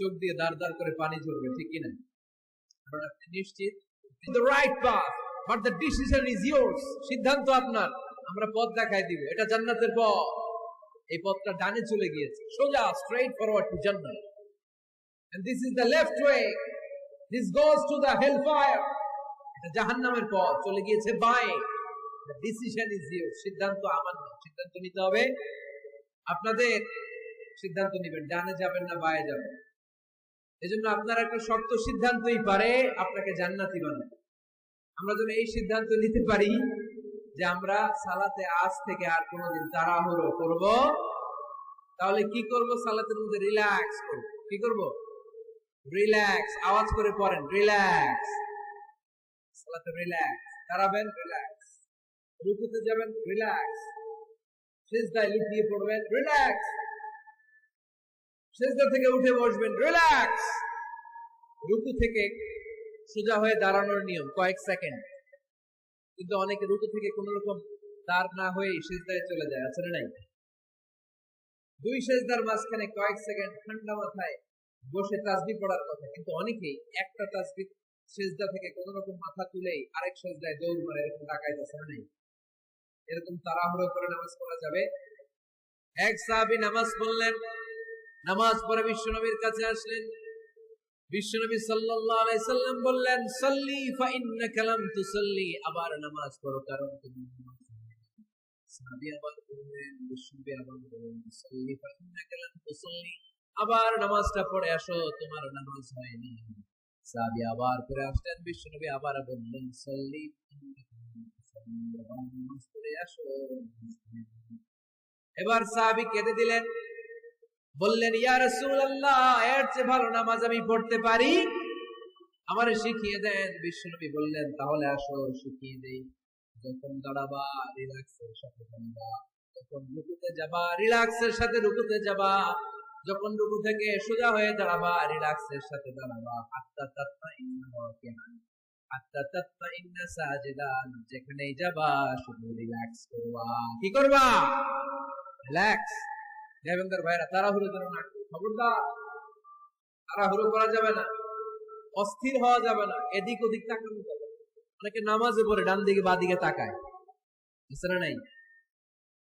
চোখ দিয়ে দাঁড় দাঁড় করে পানি ঝরবে, ঠিক কিনা? আপনি নিশ্চিত the right path but the decision is yours সিদ্ধান্ত আপনার, আমরা পথ দেখাই দিব, এটা জান্নাতের পথ। এই পথটা ডানে চলে গিয়েছে, সোজা স্ট্রেইট ফরওয়ার্ড টু জান্নাত। And this is the left way, this goes to the hellfire, এটা জাহান্নামের পথ, চলে গিয়েছে বাঁয়ে। The decision is yours, সিদ্ধান্ত আমার না সিদ্ধান্ত নিতে হবে আপনাদের, সিদ্ধান্ত নেবেন, ডানে যাবেন না বায়ে যাবেন। এজন্য আপনার একটা শক্ত সিদ্ধান্তই পারে, আপনাকে জান্নাতি বানাবে আমরা যেন এই সিদ্ধান্ত নিতে পারি যে আমরা সালাতে আজ থেকে আর কোনোদিন তাড়াহুড়ো করব, তাহলে কি করব? সালাতের মধ্যে রিল্যাক্স করব। কি করব? রিল্যাক্স আওয়াজ করে পড়েন রিল্যাক্স সালাতে রিল্যাক্স দাঁড়াবেন রিল্যাক্স রুকুতে যাবেন রিল্যাক্স সেজদায় লুটিয়ে পড়বেন রিল্যাক্স সেজদা থেকে উঠে বসবেন রিল্যাক্স রুকু থেকে সোজা হয়ে দাঁড়ানোর নিয়ম, কয়েক সেকেন্ড কিন্তু অনেকে রুকু থেকে কোন রকম দাঁড় না হয়ে সেজদায় চলে যায় আসলে নাই? দুই সেজদার মাঝখানে কয়েক সেকেন্ড ঠান্ডা মাথায় বসে তাসবি পড়ার কথা। কিন্তু অনেকেই একটা তাসবি সেজদা থেকে কোন রকম মাথা তুলেই আরেক সেজদায় দৌড় মারে, এরকম ডাকায় আসলে নেই? এরকম তাড়াহুড়ো করে নামাজ পড়া যাবে? এক সাহাবী নামাজ পড়লেন নামাজ পড়ে বিশ্বনবীর কাছে আসলেন। বিশ্বনবী সাল্লাল্লাহু আলাইহি সাল্লাম বললেন, সাল্লি ফা ইন্নাকা লাম তুসাল্লি। আবার নামাজ পড়ো, কারণ তুমি সাহাবী আবার বললেন আবার বললেন, সাল্লি ফা ইন্নাকা লাম তুসাল্লি। আবার নামাজটা পড়ে আসো, তোমার নামাজ হয়নি সাহাবী আবার পড়ে আসলেন আবার বললেন, সাল্লি এবার সাহাবী কেঁদে দিলেন। বললেন ভালো নামাজ আমি পড়তে পারি? আমার শিখিয়ে দেন। বিশ্বনবী বললেন, তাহলে আসো, শিখিয়ে দেই। যখন দাঁড়াবা রিল্যাক্সের সাথে দাঁড়াবা। যখন রুকুতে যাবা রিল্যাক্সের সাথে রুকুতে যাবা। যখন রুকু থেকে সোজা হয়ে দাঁড়াবা রিল্যাক্সের সাথে দাঁড়াবা। হাত্তা তাত্মা ইন্না হাত্তা তাত্মা ইন্না সাজিদান। যেখানেই যাবা, শুধু রিল্যাক্স করবা। কি করবা? রিল্যাক্স দেবেন্দ্র ভাইরা, তাড়াহুড়ো যেন না। খবরদার, তাড়াহুড়ো করা যাবে না। অস্থির হওয়া যাবে না। এদিক ওদিক তাকানো যাবে অনেকে নামাজে পড়ে, ডান দিকে, বা দিকে তাকায়। আছে না নাই?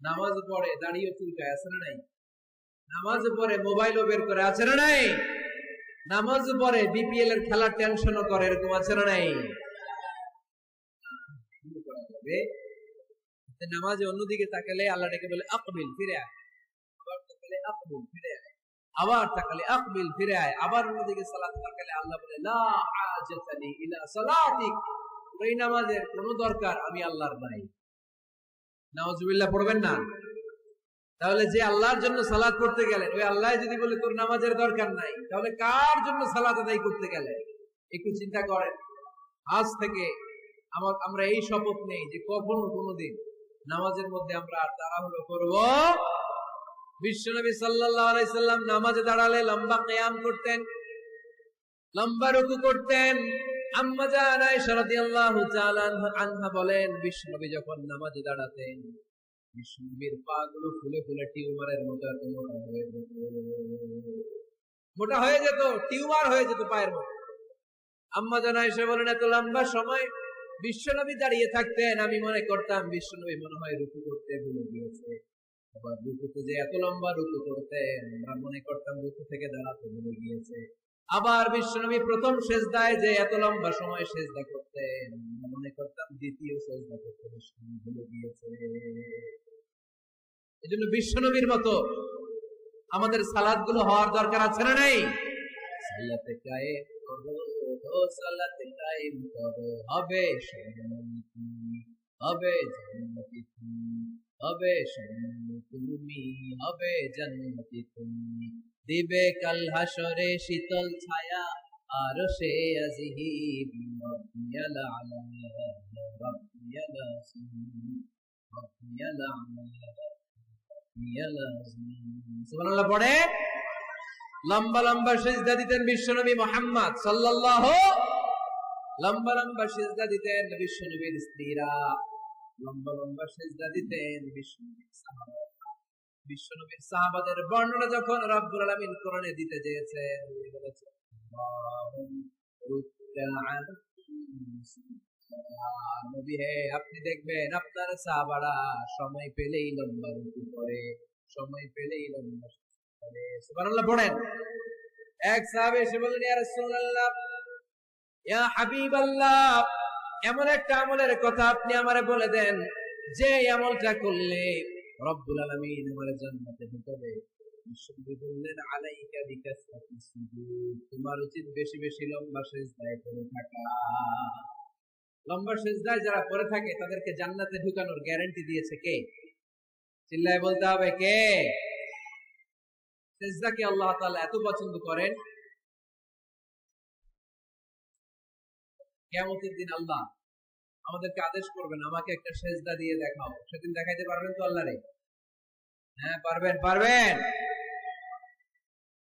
নামাজ পড়ে, দাঁড়িয়ে চুলকায়, আছে না নাই? নামাজ পড়ে, মোবাইলও বের করে, আছে না নাই? নামাজ পড়ে, বিপিএল এর খেলার টেনশনও করে, এরকম আছে না নাই। নামাজে অন্যদিকে তাকালে আল্লাহ ডেকে বলে আকবিল ফিরে আয়। তাহলে যে আল্লাহর জন্য সালাত করতে গেলেন ওই আল্লাহ যদি বলে, তোর নামাজের দরকার নাই, তাহলে কার জন্য সালাত আদায় করতে গেলে? একটু চিন্তা করেন। আজ থেকে আমার, আমরা এই শপথ নেই যে কখনো কোনোদিন নামাজের মধ্যে আমরা আর তাড়াহুড়ো করব বিশ্বনবী সাল্লাম নামাজে দাঁড়ালে লম্বা কিয়াম করতেন, লম্বা রুকু করতেন। মোটা হয়ে যেত। টিউমার হয়ে যেত পায়ের মতো এত লম্বা সময় বিশ্বনবী দাঁড়িয়ে থাকতেন, আমি মনে করতাম বিশ্বনবী মনে হয় রুকু করতে ভুলে গিয়েছে। আবার রুকুতে যে, এত লম্বা রুকু আমরা মনে করতাম রুকু থেকে দাঁড়াতে ভুলে গিয়েছে। আবার বিশ্বনবী প্রথম সেজদায় যে, এত লম্বা সময় সেজদা আমরা মনে করতাম দ্বিতীয় সেজদা করতে বিশ্বনবী ভুলে গিয়েছে। এই জন্য বিশ্বনবীর মতো আমাদের সালাদগুলো হওয়ার দরকার আছে না নেই? সালাতে করো সালাতে করো হবে হবে হবে তুমি হবে জান্নাতি তুমি। দিবে কাল হাসরে শীতল ছায়া, আর সে পড়ে? লম্বা লম্বা সেজদা দিতেন বিশ্বনবী মোহাম্মদ সাল্লাল্লাহু, লম্বা লম্বা সেজদা দিতেন বিশ্বনবীর স্ত্রীরা। লম্বা লম্বা সেজদা দিতেন সাহাবাদের বর্ণনা যখন দিতে আপনি দেখবেন আপনার সাহাবারা সময় পেলেই লম্বা রুকু করে, সময় পেলেই লম্বা করে। এক সাহাবে এসে বললেন, ইয়া ইয়া এমন একটা আমলের কথা আপনি আমারে বলে দেন, যে আমলটা করলে রব্বুল আলামিন আমার জান্নাতে ঢুকাবে। তোমার উচিত বেশি বেশি লম্বা সিজদায় করে থাকা। লম্বা সিজদায় যারা করে থাকে, তাদেরকে জান্নাতে ঢুকানোর গ্যারান্টি দিয়েছে কে? চিল্লায় বলতে হবে কে? সিজদাকে আল্লাহ তাআলা এত পছন্দ করেন কিয়ামতের দিন আল্লাহ আমাদেরকে আদেশ করবেন আমাকে একটা সেজদা দিয়ে দেখাও সেদিন দেখাইতে পারবেন তো আল্লাহরে হ্যাঁ পারবেন পারবেন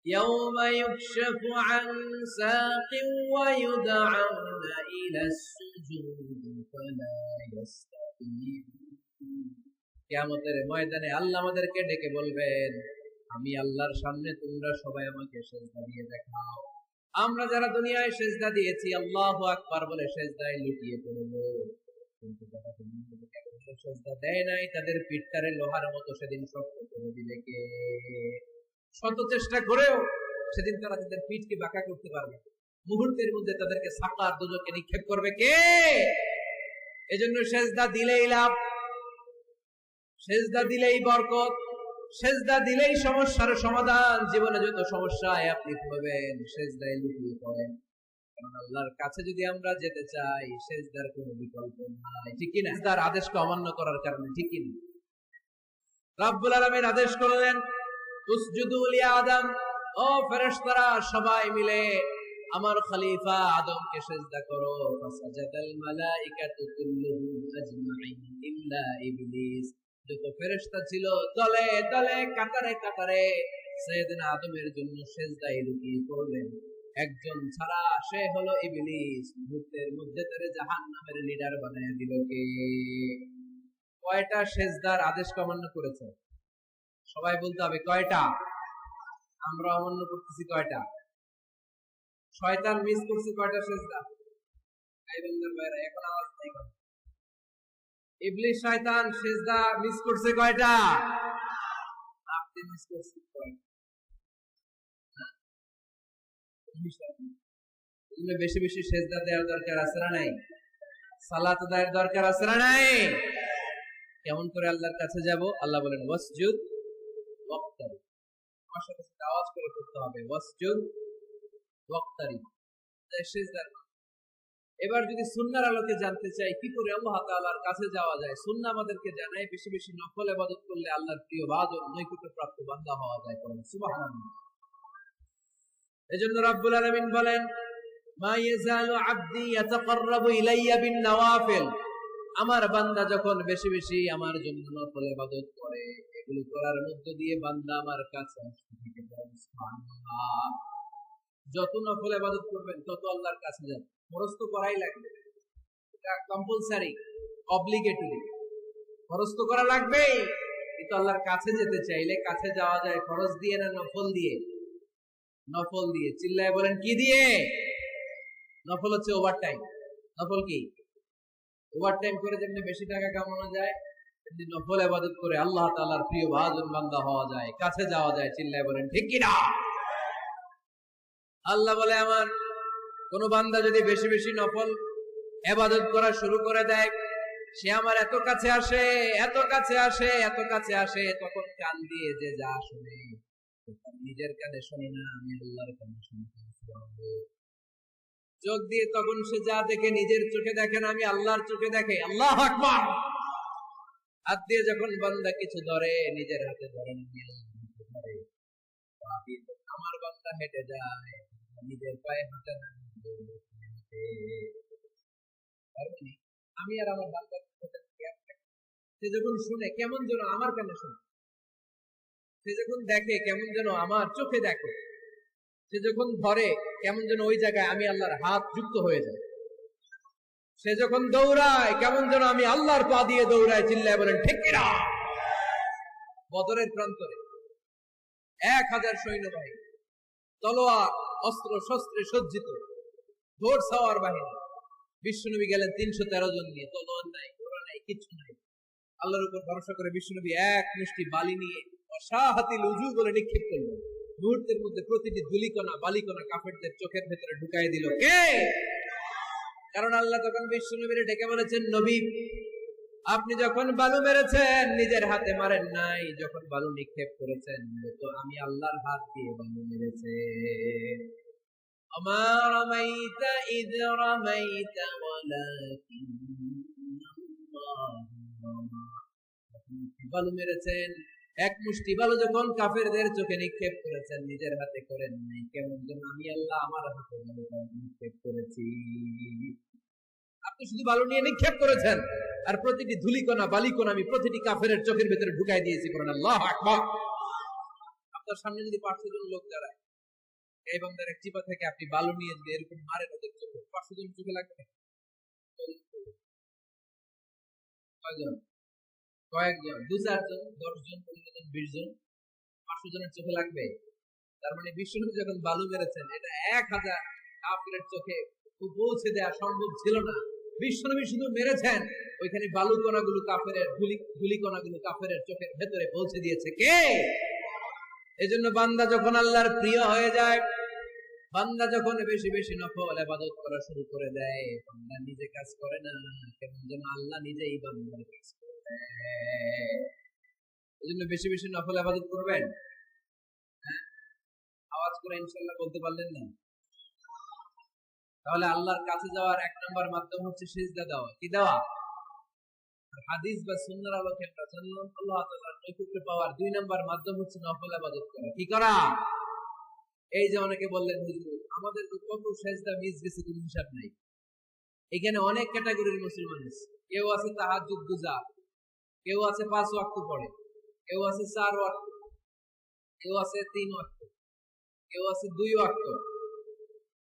يوم يكشف عن ساق ويدعون إلى السجود فلا يستطيعون কিয়ামতের ময়দানে আল্লাহ আমাদেরকে ডেকে বলবেন আমি আল্লাহর সামনে তোমরা সবাই আমাকে সেজদা দিয়ে দেখাও আমরা যারা দুনিয়ায় সেজদা দিয়েছি, আল্লাহু আকবার বলে সেজদায় লুটিয়ে পড়ব। কিন্তু যারা সেজদা দেয় নাই, তাদের পিঠটারে লোহার মতো সেদিন শক্ত করে দিলে কে? শত চেষ্টা করেও সেদিন তারা তাদের পিঠকে বাঁকা করতে পারবে মুহূর্তের মধ্যে তাদেরকে সাকার দুজকে নিক্ষেপ করবে কে? এজন্য সেজদা দিলেই লাভ, সেজদা দিলেই বরকত। সেজদা দিলেই সমস্যার সমাধান, জীবনে যত সমস্যায় আপনি পাবেন সেজদায় লুকিয়ে পড়েন। কারণ আল্লাহর কাছে যদি আমরা যেতে চাই, সেজদার কোনো বিকল্প নাই, ঠিক কিনা? আদেশকে অমান্য করার কারণে, ঠিক কিনা? রাব্বুল আদেশ করলেন আদম। ও ফেরেশতারা সবাই মিলে আমার খলিফা আদমকে সেজদা করো। ফাসাজাদাল মালাইকাতু কুল্লুহুম আজমাইন ইল্লা ইবলিস। যত ফেরেশতা ছিল, দলে দলে, কাতারে কাতারে। সৈয়দনা আদমের জন্য সেজদায় লুকিয়ে পড়লেন একজন ছাড়া সে হলো ইবলিস। মুহূর্তের মধ্যে তারে জাহান্নামের লিডার বানায় দিল কে? কয়টা সেজদার আদেশ অমান্য করেছে? সবাই বলতে হবে, কয়টা? আমরা অমান্য করতেছি কয়টা? শয়তান মিস করছে কয়টা সেজদা? এই বন্ধুর এখন আওয়াজ নাই কেন? শয়তান, সেজদা মিস করছে কয়টা? আপনি মিস কয়টা? বেশি বেশি সেজদা দেওয়ার দরকার আছে না নাই? সালাত দেওয়ার দরকার আছে না নাই? কেমন করে আল্লাহর কাছে যাব? আল্লাহ বলেন, ওয়াসজুদ ওয়াক্তারি। আমার সাথে আওয়াজ করে করতে হবে, ওয়াসজুদ ওয়াক্তারি। সেজদার এবার যদি সুন্নার আলোকে জানতে চাই, কি করে আল্লাহ তাআলার কাছে যাওয়া যায়? সুন্নাহ আমাদেরকে জানায়, বেশি বেশি নফল ইবাদত করলে আল্লাহর প্রিয় বাদর নৈকট্য প্রাপ্ত বান্দা হওয়া যায় করেন সুবহানাল্লাহ। রাব্বুল বলেন, মা ইয়াজালু ইয়াতাকাররাবু ইলাইয়া বিন নওয়াফিল। আমার বান্দা যখন বেশি বেশি আমার জন্য করে, এগুলো করার মধ্য দিয়ে বান্দা আমার কাছে আসতে থাকে। সুবহানাল্লাহ। যত নফল ইবাদত করবেন, তত আল্লাহর কাছে যাবেন খরচ করাই লাগবে। এটা কম্পালসারি অব্লিগেটরি খরচ তো করা লাগবেই কিন্তু আল্লাহর কাছে যেতে চাইলে কাছে যাওয়া যায় খরচ দিয়ে না নফল দিয়ে? নফল দিয়ে। চিল্লায় বলেন, কি দিয়ে? নফল হচ্ছে ওভার টাইম নফল কি? ওভার টাইম করে যেমনি বেশি টাকা কামানো যায়, তেমনি নফল আবাদত করে আল্লাহ তাআলার প্রিয় ভাজন বান্দা হওয়া যায়, কাছে যাওয়া যায়, চিল্লায় বলেন, ঠিক কিনা? আল্লাহ বলে, আমার কোন বান্দা যদি বেশি বেশি নফল এবাদত করা শুরু করে দেয়, সে আমার এত কাছে আসে, এত কাছে আসে, এত কাছে আসে, তখন কান দিয়ে যে যা শুনে নিজের কানে শোনে না, আমি আল্লাহর কানে শুনতে চোখ দিয়ে তখন সে যা দেখে, নিজের চোখে দেখে না, আমি আল্লাহর চোখে দেখে, আল্লাহ আকবার! হাত দিয়ে যখন বান্দা কিছু ধরে, নিজের হাতে ধরে, আমার বান্দা হেঁটে যায়। নিজের পায়ে হাঁটে আমি আর আমার থাকে। সে যখন শুনে, কেমন যেন আমার কানে শুনে, সে যখন দেখে, কেমন যেন আমার চোখে দেখে, সে যখন ধরে, কেমন যেন ওই জায়গায় আমি আল্লাহর হাত যুক্ত হয়ে যায় সে যখন দৌড়ায়, কেমন যেন আমি আল্লাহর পা দিয়ে দৌড়ায়, চিল্লায় বলেন, ঠিক বদরের প্রান্তরে এক হাজার সৈন্যবাহিনী তলোয়ার, অস্ত্র, শস্ত্রে সজ্জিত। ঘোড় সাওয়ার বাহিনী। বিশ্বনবী গেলেন তিনশো তেরো জন নিয়ে। তলোয়ার নাই, ঘোড়া নাই কিছু নাই। আল্লাহর উপর ভরসা করে বিশ্বনবী এক মুষ্টি বালি নিয়ে অসাহাতি লুজু বলে নিক্ষেপ করলেন। মুহূর্তের মধ্যে প্রতিটি ধুলিকণা, বালিকণা কাফেরদের চোখের ভেতরে ঢুকাই দিল। কে? কারণ আল্লাহ তখন বিশ্বনবীরে ডেকে বলেছেন, নবী আপনি যখন বালু মেরেছেন, নিজের হাতে মারেন নাই। যখন বালু নিক্ষেপ করেছেন, তো আমি আল্লাহর হাত দিয়ে বালু মেরেছে। আমার ওয়ালাকিন বালু মেরেছেন। এক মুষ্টি বালু যখন কাফেরদের চোখে নিক্ষেপ করেছেন, নিজের হাতে করেন নাই। কেমন যেন আমি আল্লাহ আমার হাতে বালু নিক্ষেপ করেছি। আপনি শুধু বালু নিয়ে নিক্ষেপ করেছেন। আর প্রতিটি ধুলিকণা, বালিকণা আমি প্রতিটি কাফের চোখের ভেতরে ঢুকাই দিয়েছি করেন আল্লাহ আকবার। আপনার সামনে যদি পাঁচশো জন লোক দাঁড়ায়, এই বান্দার এক চিপা থেকে আপনি বালু নিয়ে যদি এরকম মারেন ওদের চোখে পাঁচশো জন চোখে লাগবে? কয়জন? কয়েকজন, দু চারজন দশ জন পনেরো জন বিশ জন পাঁচশো জনের চোখে লাগবে? তার মানে বিশ্বনবী যখন বালু মেরেছেন, এটা এক হাজার কাফের চোখে পৌঁছে দেওয়া সম্ভব ছিল না। বিশ্বনবী শুধু মেরেছেন, ওইখানে বালু কণাগুলো কাফের ধুলি ধুলি কণাগুলো কাফের চোখের ভেতরে পৌঁছে দিয়েছে কে? এজন্য বান্দা যখন আল্লাহর প্রিয় হয়ে যায়, বান্দা যখন বেশি বেশি নফল আবাদত করা শুরু করে দেয়, বান্দা নিজে কাজ করে না, কেমন যেন আল্লাহ নিজেই বান্দার কাজ করে দেয়। এজন্য বেশি বেশি নফল আবাদত করবেন? হ্যাঁ? আওয়াজ করে ইনশাল্লাহ বলতে পারলেন না? তাহলে আল্লাহর কাছে যাওয়ার এক নম্বর মাধ্যম হচ্ছে সিজদা দেওয়া। কি দেওয়া? হাদিস বা সুন্নার আলোকে আমরা জানলাম আল্লাহ তাআলার নৈকট্য পাওয়ার দুই নম্বর মাধ্যম হচ্ছে নফল ইবাদত করা। কি করা? এই যে অনেকে বললেন, হুজুর, আমাদের তো কত সেজদা, মিস গেছে, কোনো হিসাব নাই। এখানে অনেক ক্যাটাগরির মুসলমান আছে। কেউ আছে তাহাজ্জুদ গুজার কেউ আছে পাঁচ ওয়াক্ত পড়ে, কেউ আছে চার ওয়াক্ত, কেউ আছে তিন ওয়াক্ত, কেউ আছে দুই ওয়াক্ত।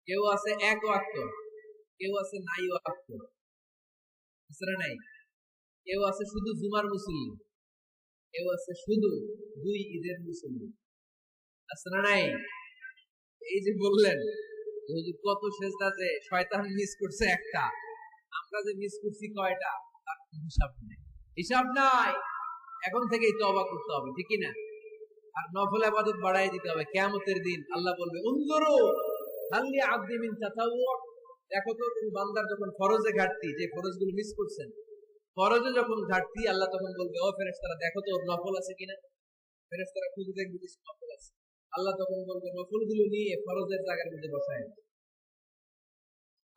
কেউ আছে এক ওয়াক্ত কেউ আছে নাই ওয়াক্ত নাই? কেউ আছে শুধু জুমার মুসলিম কেউ আছে শুধু দুই ঈদের মুসলিম না নাই? এই যে বললেন যে কত শেষদাতে শয়তান মিস করছে একটা, আমরা যে মিস করছি কয়টা, তার হিসাব নেই। হিসাব নাই! এখন থেকেই তবা করতে হবে, ঠিক না আর নফল আবাদত বাড়াই দিতে হবে। কেমতের দিন আল্লাহ বলবে উন্দরু আব্দি মিন তাতাওয়া দেখো তো বান্দার যখন ফরজে ঘাটতি, যে ফরজগুলো মিস করছেন, ফরজে যখন ঘাটতি, আল্লাহ তখন বলবে, ও ফেরেশতারা, দেখো তো নফল আছে কিনা? ফেরেশতারা খুঁজে দেখবে নফল আছে। আল্লাহ তখন বলবে, নফলগুলো নিয়ে ফরজের জায়গার মধ্যে বসায়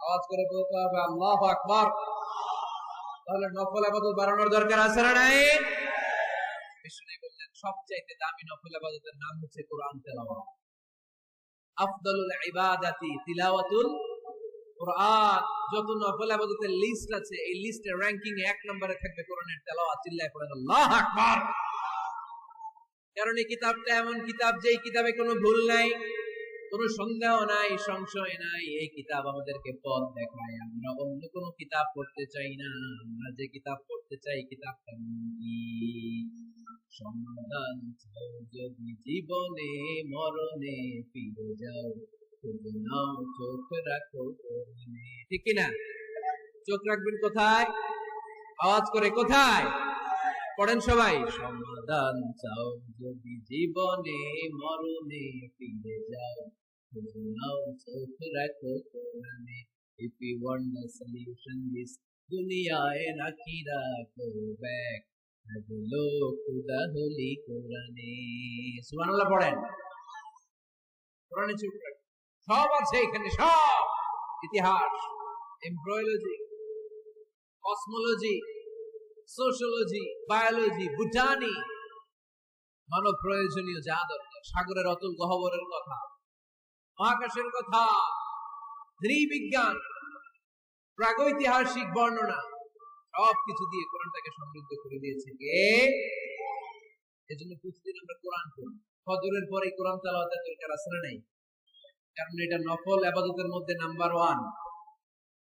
আওয়াজ করে বলতে হবে, আল্লাহ আকবার। তাহলে নফল আবাদত বাড়ানোর দরকার আছে না নাই? বিষ্ণু বললেন, সবচাইতে দামি নফল আবাদতের নাম হচ্ছে কোরআন তেলাওয়াত। আফদলুল ইবাদাতি, তিলাওয়াতুল কোরআন। যত নফল লিস্ট আছে, এই লিস্টের র্যাঙ্কিং এ এক নম্বরে থাকবে কোরআনের তেলাওয়াত। চিল্লায় পড়েন, আল্লাহু আকবার। কারণ এই কিতাবটা এমন কিতাব কিতাবে কোনো ভুল নাই, কোনো সন্দেহ নাই, সংশয় নাই। এই কিতাব আমাদেরকে পথ দেখায়। আমরা অন্য কোনো কিতাব পড়তে চাই না। আমরা যে কিতাব পড়তে চাই কিতাবটা সমাধান চাও যদি জীবনে মরণে ফিরে যাও। নাও, চোখ রাখো। ঠিক কিনা? চোখ রাখবেন কোথায়? আওয়াজ করে কোথায়? পড়েন সবাই। সমাধান চাও যদি জীবনে মরণে ফিরে যাও। নাও, চোখ রাখো কোরআনে। If you want the solution this দুনিয়ায় রাখিরা go back সব আছে এখানে সব ইতিহাস এমব্রয়োলজি কসমোলজি বায়োলজি মানব প্রয়োজনীয় যা দরকার সাগরের অতুল গহবরের কথা মহাকাশের কথা নৃবিজ্ঞান প্রাগৈতিহাসিক বর্ণনা সব কিছু দিয়ে কোরআনটাকে সমৃদ্ধ করে দিয়েছে কে? এজন্য প্রতিদিন আমরা কোরআন পড়ি। ফজরের পরে কোরআন তেলাওয়াতের দরকার আছে না নাই? কারণ এটা নফল আবাদতের মধ্যে নাম্বার ওয়ান